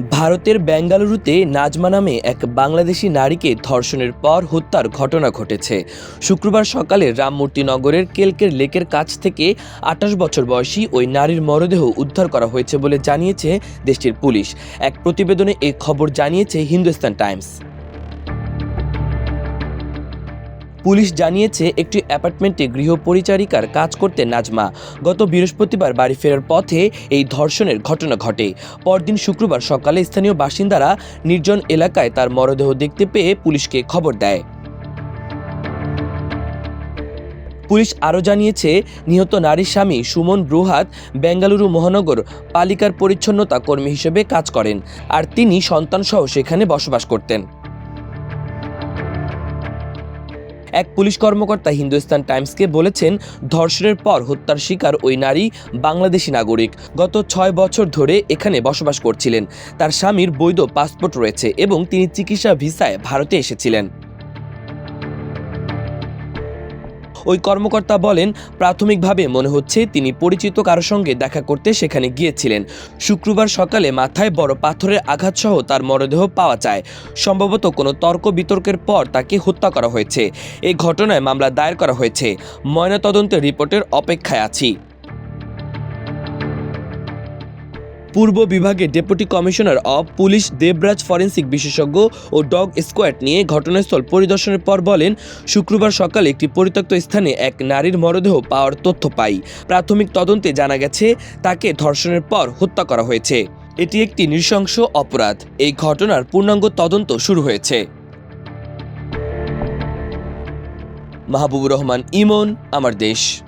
ভারতের বেঙ্গালুরুতে নাজমা নামে এক বাংলাদেশি নারীকে ধর্ষণের পর হত্যার ঘটনা ঘটেছে। শুক্রবার সকালে রামমূর্তি নগরের কেলকের লেকের কাছ থেকে আঠাশ বছর বয়সী ওই নারীর মরদেহ উদ্ধার করা হয়েছে বলে জানিয়েছে দেশটির পুলিশ। এক প্রতিবেদনে এই খবর জানিয়েছে হিন্দুস্তান টাইমস। পুলিশ জানিয়েছে, একটি অ্যাপার্টমেন্টে গৃহপরিচারিকার কাজ করতে নাজমা। গত বৃহস্পতিবার বাড়ি ফেরার পথে এই ধর্ষণের ঘটনা ঘটে। পরদিন শুক্রবার সকালে স্থানীয় বাসিন্দারা নির্জন এলাকায় তার মরদেহ দেখতে পেয়ে পুলিশকে খবর দেয়। পুলিশ আরও জানিয়েছে, নিহত নারীর স্বামী সুমন ব্রুহাত বেঙ্গালুরু মহানগর পালিকার পরিচ্ছন্নতা কর্মী হিসেবে কাজ করেন, আর তিনি সন্তানসহ সেখানে বসবাস করতেন। এক পুলিশ কর্মকর্তা হিন্দুস্তান টাইমসকে বলেছেন, ধর্ষণের পর হত্যার শিকার ওই নারী বাংলাদেশি নাগরিক। গত ছয় বছর ধরে এখানে বসবাস করছিলেন। তার স্বামীর বৈধ পাসপোর্ট রয়েছে এবং তিনি চিকিৎসা ভিসায় ভারতে এসেছিলেন। ওই কর্মকর্তা বলেন, প্রাথমিকভাবে মনে হচ্ছে তিনি পরিচিত কারোর সঙ্গে দেখা করতে সেখানে গিয়েছিলেন। শুক্রবার সকালে মাথায় বড় পাথরের আঘাতসহ তার মরদেহ পাওয়া যায়। সম্ভবত কোনো তর্ক বিতর্কের পর তাকে হত্যা করা হয়েছে। এই ঘটনায় মামলা দায়ের করা হয়েছে। ময়নাতদন্তের রিপোর্টের অপেক্ষায় আছি। পূর্ব বিভাগে deputy commissioner of police Debraj forensic বিশেষজ্ঞ ও ডগ স্কোয়াড নিয়ে ঘটনাস্থল পরিদর্শনের পর বলেন, শুক্রবার সকালে একটি পরিত্যক্ত স্থানে এক নারীর মরদেহ পাওয়ার তথ্য পাই। প্রাথমিক তদন্তে জানা গেছে, তাকে ধর্ষণের পর হত্যা করা হয়েছে। এটি একটি নৃশংস অপরাধ। এই ঘটনার পূর্ণাঙ্গ তদন্ত শুরু হয়েছে। মাহবুবুর রহমান, ইমন, আমার দেশ।